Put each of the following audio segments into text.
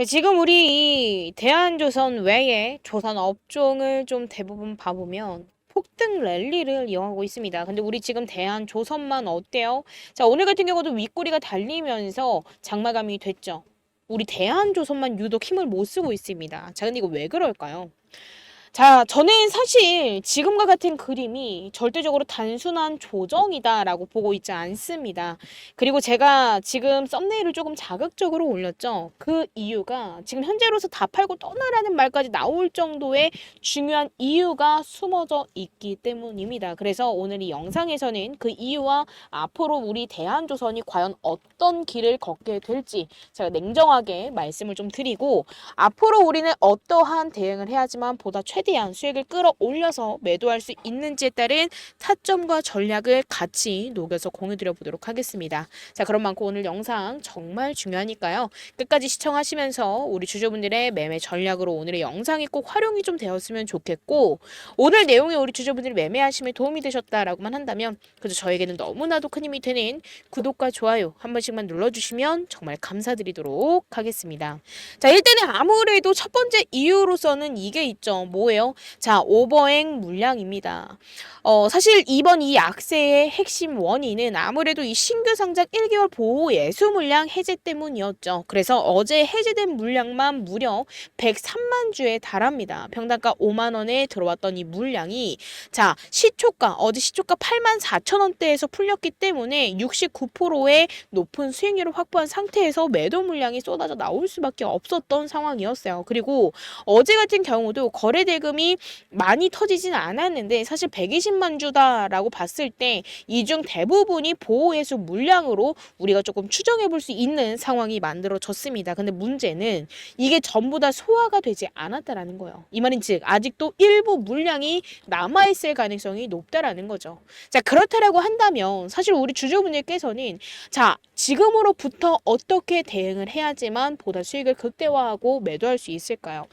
자, 지금 우리 이 대한조선 외에 조선 업종을 좀 대부분 봐보면 폭등 랠리를 이어가고 있습니다. 근데 우리 지금 대한 조선만 어때요? 자, 오늘 같은 경우도 윗꼬리가 달리면서 장마감이 됐죠. 우리 대한 조선만 유독 힘을 못 쓰고 있습니다. 자, 근데 이거 왜 그럴까요? 자, 저는 사실 지금과 같은 그림이 절대적으로 단순한 조정이다라고 보고 있지 않습니다. 그리고 제가 지금 썸네일을 조금 자극적으로 올렸죠. 그 이유가 지금 현재로서 다 팔고 떠나라는 말까지 나올 정도의 중요한 이유가 숨어져 있기 때문입니다. 그래서 오늘 이 영상에서는 그 이유와 앞으로 우리 대한조선이 과연 어떤 길을 걷게 될지 제가 냉정하게 말씀을 좀 드리고 앞으로 우리는 어떠한 대응을 해야지만 보다 최 대한 수익을 끌어올려서 매도할 수 있는지에 따른 타점과 전략을 같이 녹여서 공유드려 보도록 하겠습니다. 자, 그런 만큼 오늘 영상 정말 중요하니까요. 끝까지 시청하시면서 우리 주주분들의 매매 전략으로 오늘의 영상이 꼭 활용이 좀 되었으면 좋겠고 오늘 내용이 우리 주주분들이 매매하심에 도움이 되셨다라고만 한다면 그저 저에게는 너무나도 큰 힘이 되는 구독과 좋아요 한 번씩만 눌러주시면 정말 감사드리도록 하겠습니다. 자, 일단은 아무래도 첫 번째 이유로서는 이게 있죠. 뭐 예요? 자, 오버행 물량입니다. 어, 사실 이번 이 약세의 핵심 원인은 아무래도 이 신규 상장 1개월 보호 예수 물량 해제 때문이었죠. 그래서 어제 해제된 물량만 무려 103만 주에 달합니다. 평당가 5만 원에 들어왔던 이 물량이 자, 시초가 어제 시초가 8만 4천 원대에서 풀렸기 때문에 69%의 높은 수익률을 확보한 상태에서 매도 물량이 쏟아져 나올 수밖에 없었던 상황이었어요. 그리고 어제 같은 경우도 거래 대 금이 많이 터지진 않았는데 사실 120만 주다라고 봤을 때 이 중 대부분이 보호예수 물량으로 우리가 조금 추정해 볼 수 있는 상황이 만들어졌습니다. 근데 문제는 이게 전부 다 소화가 되지 않았다라는 거예요. 이 말인 즉 아직도 일부 물량이 남아 있을 가능성이 높다라는 거죠. 자, 그렇다라고 한다면 사실 우리 주주분들께서는 자, 지금으로부터 어떻게 대응을 해야지만 보다 수익을 극대화하고 매도할 수 있을까요?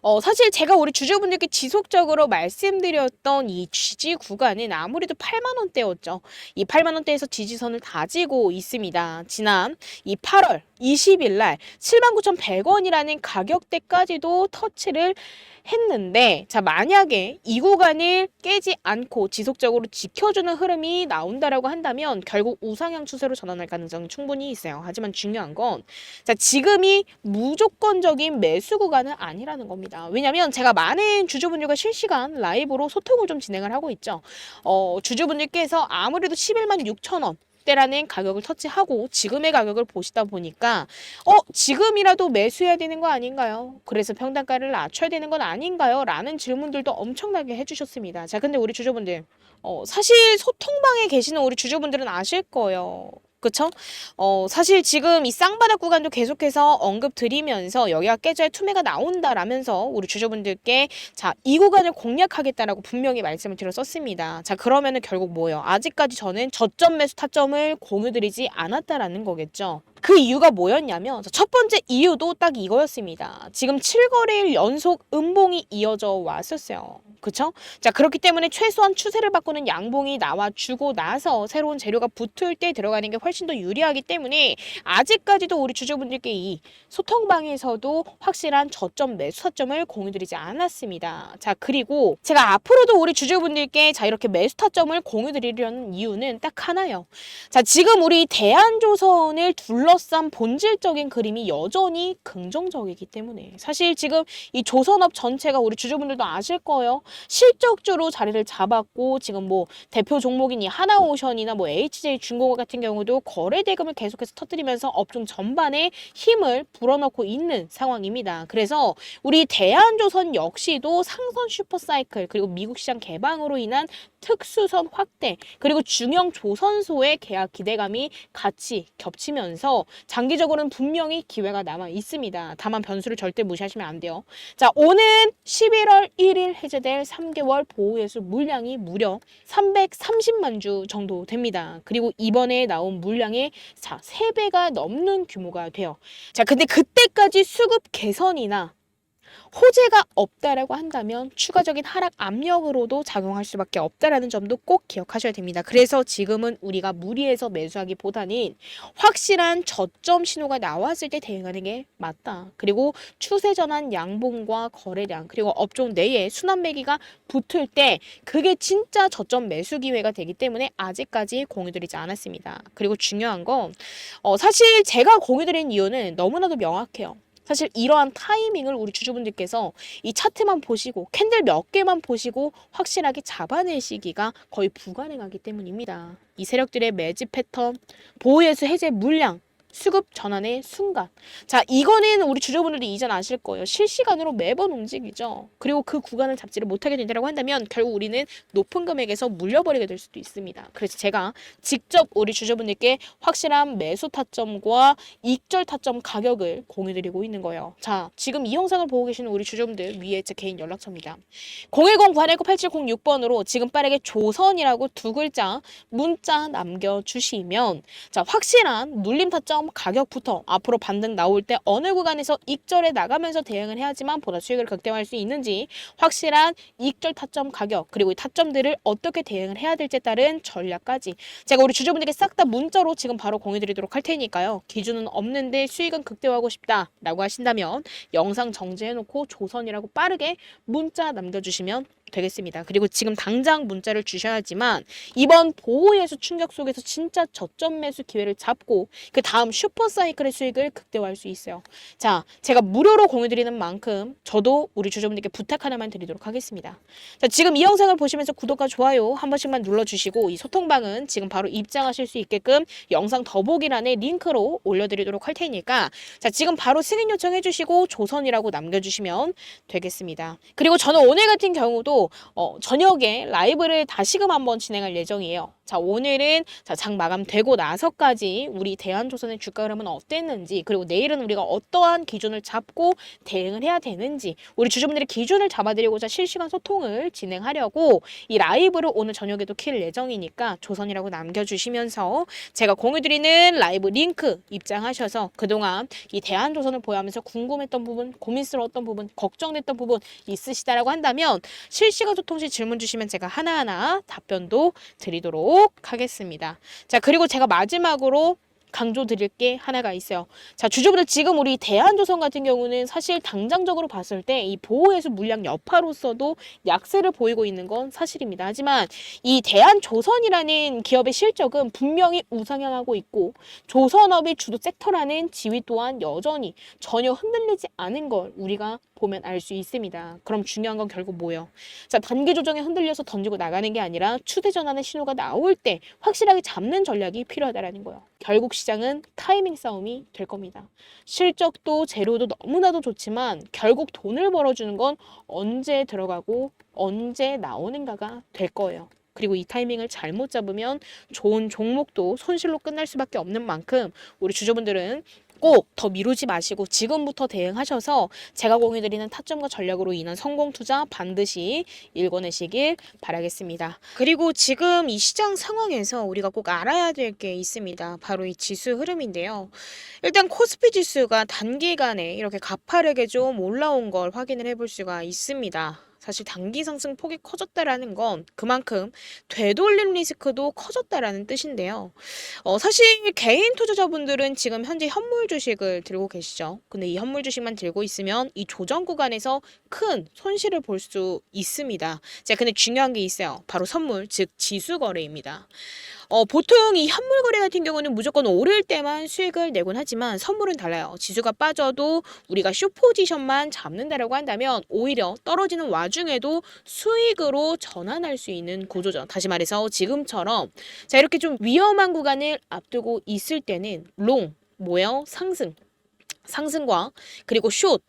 어, 사실 제가 우리 주주분들께 지속적으로 말씀드렸던 이 지지 구간은 아무래도 8만 원대였죠. 이 8만 원대에서 지지선을 다지고 있습니다. 지난 이 8월 20일 날 79,100원이라는 가격대까지도 터치를 했는데 자 만약에 이 구간을 깨지 않고 지속적으로 지켜주는 흐름이 나온다라고 한다면 결국 우상향 추세로 전환할 가능성이 충분히 있어요. 하지만 중요한 건 자 지금이 무조건적인 매수 구간은 아니라는 겁니다. 왜냐하면 제가 많은 주주분들과 실시간 라이브로 소통을 좀 진행을 하고 있죠. 어, 주주분들께서 아무래도 11만 6천 원 때라는 가격을 터치하고 지금의 가격을 보시다 보니까 어 지금이라도 매수해야 되는 거 아닌가요? 그래서 평단가를 낮춰야 되는 건 아닌가요? 라는 질문들도 엄청나게 해주셨습니다. 자 근데 우리 주주분들 어 사실 소통방에 계시는 우리 주주분들은 아실 거예요. 그쵸? 어, 사실 지금 이 쌍바닥 구간도 계속해서 언급 드리면서 여기가 깨져야 투매가 나온다라면서 우리 주주분들께 자, 이 구간을 공략하겠다라고 분명히 말씀을 드렸었습니다. 자, 그러면은 결국 뭐예요? 아직까지 저는 저점 매수 타점을 공유드리지 않았다라는 거겠죠. 그 이유가 뭐였냐면 첫 번째 이유도 딱 이거였습니다. 지금 7거래일 연속 음봉이 이어져 왔었어요. 그쵸? 자, 그렇기 때문에 최소한 추세를 바꾸는 양봉이 나와 주고 나서 새로운 재료가 붙을 때 들어가는 게 훨씬 더 유리하기 때문에 아직까지도 우리 주주분들께 이 소통방에서도 확실한 저점 매수 타점을 공유드리지 않았습니다. 자, 그리고 제가 앞으로도 우리 주주분들께 자, 이렇게 매수 타점을 공유드리려는 이유는 딱 하나요. 자, 지금 우리 대한조선을 둘러싼 본질적인 그림이 여전히 긍정적이기 때문에 사실 지금 이 조선업 전체가 우리 주주분들도 아실 거예요. 실적주로 자리를 잡았고 지금 뭐 대표 종목인 이 하나오션이나 뭐 HJ 중공업 같은 경우도 거래 대금을 계속해서 터뜨리면서 업종 전반에 힘을 불어넣고 있는 상황입니다. 그래서 우리 대한조선 역시도 상선 슈퍼사이클 그리고 미국 시장 개방으로 인한 특수선 확대 그리고 중형 조선소의 계약 기대감이 같이 겹치면서 장기적으로는 분명히 기회가 남아 있습니다. 다만 변수를 절대 무시하시면 안 돼요. 자, 오는 11월 1일 해제될 3개월 보호예수 물량이 무려 330만 주 정도 됩니다. 그리고 이번에 나온 물량의 자, 3배가 넘는 규모가 돼요. 자, 근데 그때까지 수급 개선이나 호재가 없다라고 한다면 추가적인 하락 압력으로도 작용할 수밖에 없다라는 점도 꼭 기억하셔야 됩니다. 그래서 지금은 우리가 무리해서 매수하기보다는 확실한 저점 신호가 나왔을 때 대응하는 게 맞다. 그리고 추세 전환 양봉과 거래량 그리고 업종 내에 순환 매기가 붙을 때 그게 진짜 저점 매수 기회가 되기 때문에 아직까지 공유드리지 않았습니다. 그리고 중요한 건 어, 사실 제가 공유드린 이유는 너무나도 명확해요. 사실 이러한 타이밍을 우리 주주분들께서 이 차트만 보시고 캔들 몇 개만 보시고 확실하게 잡아낼 시기가 거의 불가능하기 때문입니다. 이 세력들의 매집 패턴, 보호예수 해제 물량, 수급 전환의 순간. 자, 이거는 우리 주주분들도 이전 아실 거예요. 실시간으로 매번 움직이죠. 그리고 그 구간을 잡지를 못하게 된다고 한다면 결국 우리는 높은 금액에서 물려버리게 될 수도 있습니다. 그래서 제가 직접 우리 주주분들께 확실한 매수 타점과 익절 타점 가격을 공유드리고 있는 거예요. 자, 지금 이 영상을 보고 계시는 우리 주주분들 위에 제 개인 연락처입니다. 010-919-8706번으로 지금 빠르게 조선이라고 두 글자 문자 남겨주시면 자, 확실한 눌림 타점 가격부터 앞으로 반등 나올 때 어느 구간에서 익절에 나가면서 대응을 해야지만 보다 수익을 극대화할 수 있는지 확실한 익절 타점 가격 그리고 이 타점들을 어떻게 대응을 해야 될지에 따른 전략까지 제가 우리 주주분들께 싹 다 문자로 지금 바로 공유 드리도록 할 테니까요. 기준은 없는데 수익은 극대화하고 싶다라고 하신다면 영상 정지해놓고 조선이라고 빠르게 문자 남겨주시면 되겠습니다. 그리고 지금 당장 문자를 주셔야지만 이번 보호예수 충격 속에서 진짜 저점 매수 기회를 잡고 그 다음 슈퍼 사이클의 수익을 극대화할 수 있어요. 자, 제가 무료로 공유 드리는 만큼 저도 우리 주주분들께 부탁 하나만 드리도록 하겠습니다. 자, 지금 이 영상을 보시면서 구독과 좋아요 한 번씩만 눌러 주시고 이 소통방은 지금 바로 입장하실 수 있게끔 영상 더보기란에 링크로 올려 드리도록 할 테니까 자, 지금 바로 승인 요청해 주시고 조선이라고 남겨 주시면 되겠습니다. 그리고 저는 오늘 같은 경우도 어, 저녁에 라이브를 다시금 한번 진행할 예정이에요. 자, 오늘은 자, 장 마감되고 나서까지 우리 대한조선의 주가 흐름은 어땠는지, 그리고 내일은 우리가 어떠한 기준을 잡고 대응을 해야 되는지, 우리 주주분들의 기준을 잡아드리고자 실시간 소통을 진행하려고 이 라이브를 오늘 저녁에도 킬 예정이니까 조선이라고 남겨주시면서 제가 공유드리는 라이브 링크 입장하셔서 그동안 이 대한조선을 보유하면서 궁금했던 부분, 고민스러웠던 부분, 걱정됐던 부분 있으시다라고 한다면 실 시간 소통 시 질문 주시면 제가 하나하나 답변도 드리도록 하겠습니다. 자, 그리고 제가 마지막으로 강조 드릴 게 하나가 있어요. 자, 주주분들 지금 우리 대한조선 같은 경우는 사실 당장적으로 봤을 때 이 보호해수 물량 여파로서도 약세를 보이고 있는 건 사실입니다. 하지만 이 대한조선이라는 기업의 실적은 분명히 우상향하고 있고 조선업이 주도 섹터라는 지위 또한 여전히 전혀 흔들리지 않은 걸 우리가 보면 알 수 있습니다. 그럼 중요한 건 결국 뭐예요? 자, 단기 조정에 흔들려서 던지고 나가는 게 아니라 추세 전환의 신호가 나올 때 확실하게 잡는 전략이 필요하다라는 거예요. 결국 시장은 타이밍 싸움이 될 겁니다. 실적도 재료도 너무나도 좋지만 결국 돈을 벌어주는 건 언제 들어가고 언제 나오는가가 될 거예요. 그리고 이 타이밍을 잘못 잡으면 좋은 종목도 손실로 끝날 수밖에 없는 만큼 우리 주주분들은 꼭 더 미루지 마시고 지금부터 대응하셔서 제가 공유드리는 타점과 전략으로 인한 성공 투자 반드시 일궈내시길 바라겠습니다. 그리고 지금 이 시장 상황에서 우리가 꼭 알아야 될 게 있습니다. 바로 이 지수 흐름인데요. 일단 코스피 지수가 단기간에 이렇게 가파르게 좀 올라온 걸 확인을 해볼 수가 있습니다. 사실 단기 상승 폭이 커졌다라는 건 그만큼 되돌림 리스크도 커졌다라는 뜻인데요. 어, 사실 개인 투자자분들은 지금 현재 현물 주식을 들고 계시죠. 근데 이 현물 주식만 들고 있으면 이 조정 구간에서 큰 손실을 볼 수 있습니다. 자, 근데 중요한 게 있어요. 바로 선물, 즉 지수 거래입니다. 어, 보통 이 현물 거래 같은 경우는 무조건 오를 때만 수익을 내곤 하지만 선물은 달라요. 지수가 빠져도 우리가 쇼 포지션만 잡는다라고 한다면 오히려 떨어지는 와중에도 수익으로 전환할 수 있는 구조죠. 다시 말해서 지금처럼 자 이렇게 좀 위험한 구간을 앞두고 있을 때는 롱 뭐예요? 상승 상승과 그리고 숏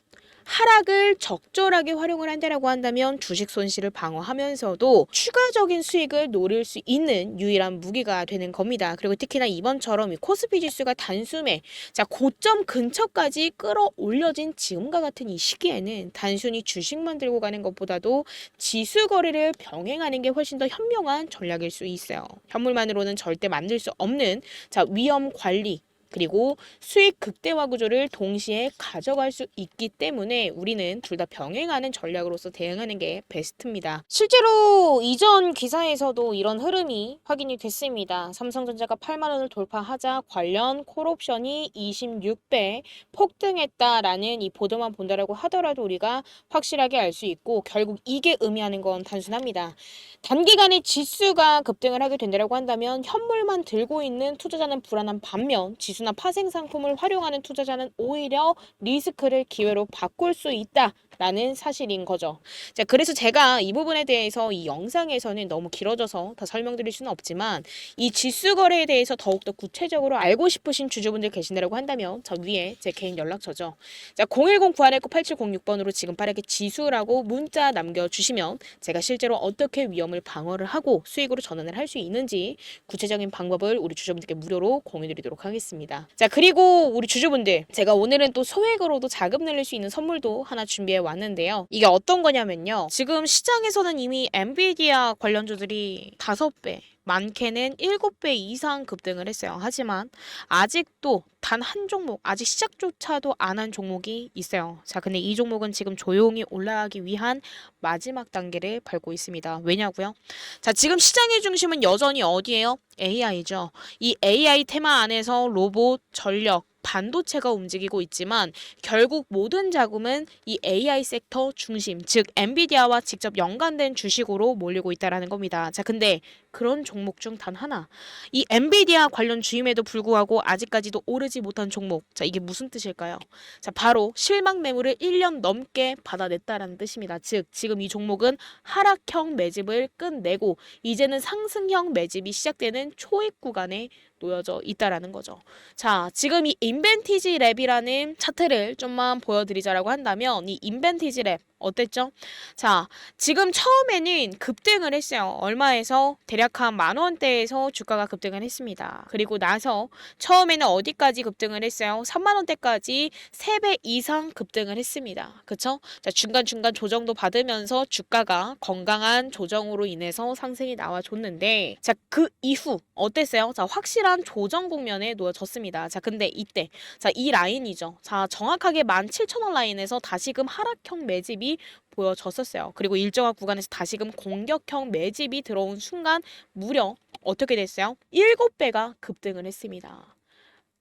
하락을 적절하게 활용을 한다라고 한다면 주식 손실을 방어하면서도 추가적인 수익을 노릴 수 있는 유일한 무기가 되는 겁니다. 그리고 특히나 이번처럼 이 코스피 지수가 단숨에 자 고점 근처까지 끌어올려진 지금과 같은 이 시기에는 단순히 주식만 들고 가는 것보다도 지수 거래를 병행하는 게 훨씬 더 현명한 전략일 수 있어요. 현물만으로는 절대 만들 수 없는 자 위험 관리 그리고 수익 극대화 구조를 동시에 가져갈 수 있기 때문에 우리는 둘 다 병행하는 전략으로서 대응하는 게 베스트입니다. 실제로 이전 기사에서도 이런 흐름이 확인이 됐습니다. 삼성전자가 8만 원을 돌파하자 관련 콜옵션이 26배 폭등했다라는 이 보도만 본다라고 하더라도 우리가 확실하게 알 수 있고 결국 이게 의미하는 건 단순합니다. 단기간에 지수가 급등을 하게 된다고 한다면 현물만 들고 있는 투자자는 불안한 반면 지수 나 파생 상품을 활용하는 투자자는 오히려 리스크를 기회로 바꿀 수 있다 라는 사실인 거죠. 자, 그래서 제가 이 부분에 대해서 이 영상에서는 너무 길어져서 다 설명드릴 수는 없지만 이 지수 거래에 대해서 더욱더 구체적으로 알고 싶으신 주주분들 계신다고 한다면 저 위에 제 개인 연락처죠. 자, 010-919-8706번으로 지금 빠르게 지수라고 문자 남겨주시면 제가 실제로 어떻게 위험을 방어를 하고 수익으로 전환을 할 수 있는지 구체적인 방법을 우리 주주분들께 무료로 공유드리도록 하겠습니다. 자, 그리고 우리 주주분들 제가 오늘은 또 소액으로도 자금 늘릴 수 있는 선물도 하나 준비해 왔 는데요. 이게 어떤 거냐면요. 지금 시장에서는 이미 엔비디아 관련주들이 5배 많게는 7배 이상 급등을 했어요. 하지만 아직도 단 한 종목, 아직 시작조차도 안 한 종목이 있어요. 자, 근데 이 종목은 지금 조용히 올라가기 위한 마지막 단계를 밟고 있습니다. 왜냐고요? 자, 지금 시장의 중심은 여전히 어디예요? AI죠. 이 AI 테마 안에서 로봇, 전력, 반도체가 움직이고 있지만 결국 모든 자금은 이 AI 섹터 중심, 즉 엔비디아와 직접 연관된 주식으로 몰리고 있다라는 겁니다. 자, 근데 그런 종목 중 단 하나, 이 엔비디아 관련 주임에도 불구하고 아직까지도 오르지 못한 종목. 자, 이게 무슨 뜻일까요? 자, 바로 실망 매물을 1년 넘게 받아냈다라는 뜻입니다. 즉, 지금 이 종목은 하락형 매집을 끝내고 이제는 상승형 매집이 시작되는 초입 구간에 놓여져 있다라는 거죠. 자, 지금 이 인벤티지 랩이라는 차트를 좀만 보여드리자라고 한다면 이 인벤티지 랩 어땠죠? 자, 지금 처음에는 급등을 했어요. 얼마에서 대략 한 만 원대에서 주가가 급등을 했습니다. 그리고 나서 처음에는 어디까지 급등을 했어요? 3만 원대까지 3배 이상 급등을 했습니다. 그쵸? 자, 중간중간 조정도 받으면서 주가가 건강한 조정으로 인해서 상승이 나와줬는데 자, 그 이후 어땠어요? 자, 확실한 조정 국면에 놓여졌습니다. 자, 근데 이때 자, 이 라인이죠. 자, 정확하게 17,000원 라인에서 다시금 하락형 매집이 보여졌었어요. 그리고 일정한 구간에서 다시금 공격형 매집이 들어온 순간 무려 어떻게 됐어요? 7배가 급등을 했습니다.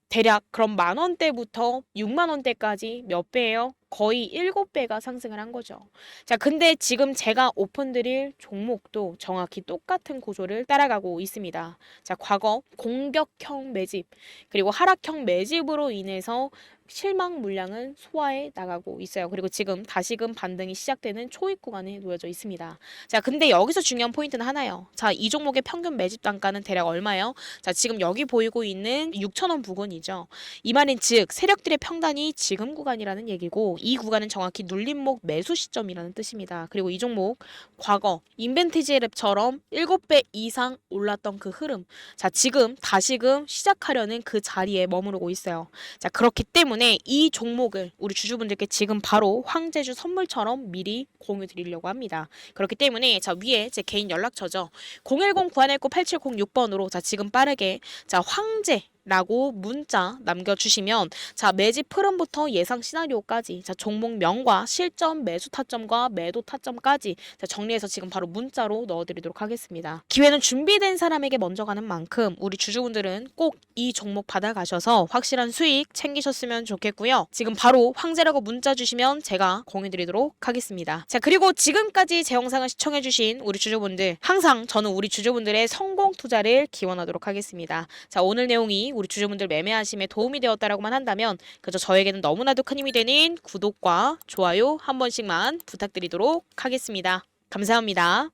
대략 그럼 만 원대부터 6만 원대까지 몇 배예요? 거의 7배가 상승을 한 거죠. 자, 근데 지금 제가 오픈 드릴 종목도 정확히 똑같은 구조를 따라가고 있습니다. 자, 과거 공격형 매집, 그리고 하락형 매집으로 인해서 실망 물량은 소화해 나가고 있어요. 그리고 지금 다시금 반등이 시작되는 초입 구간에 놓여져 있습니다. 자, 근데 여기서 중요한 포인트는 하나요. 자, 이 종목의 평균 매집 단가는 대략 얼마예요? 자, 지금 여기 보이고 있는 6,000원 부근이죠. 이 말은 즉 세력들의 평단이 지금 구간이라는 얘기고 이 구간은 정확히 눌림목 매수 시점이라는 뜻입니다. 그리고 이 종목 과거 인벤티지 랩처럼 7배 이상 올랐던 그 흐름. 자, 지금 다시금 시작하려는 그 자리에 머무르고 있어요. 자, 그렇기 때문에 이 종목을 우리 주주분들께 지금 바로 황제주 선물처럼 미리 공유 드리려고 합니다. 그렇기 때문에 자, 위에 제 개인 연락처죠. 010-9119-8706번으로 자, 지금 빠르게 자, 황제 라고 문자 남겨주시면 자 매집 흐름부터 예상 시나리오까지 자 종목명과 실점 매수 타점과 매도 타점까지 자 정리해서 지금 바로 문자로 넣어드리도록 하겠습니다. 기회는 준비된 사람에게 먼저 가는 만큼 우리 주주분들은 꼭 이 종목 받아가셔서 확실한 수익 챙기셨으면 좋겠고요. 지금 바로 황제라고 문자 주시면 제가 공유드리도록 하겠습니다. 자 그리고 지금까지 제 영상을 시청해주신 우리 주주분들 항상 저는 우리 주주분들의 성공 투자를 기원하도록 하겠습니다. 자 오늘 내용이 우리 주주분들 매매하심에 도움이 되었다라고만 한다면 그저 저에게는 너무나도 큰 힘이 되는 구독과 좋아요 한 번씩만 부탁드리도록 하겠습니다. 감사합니다.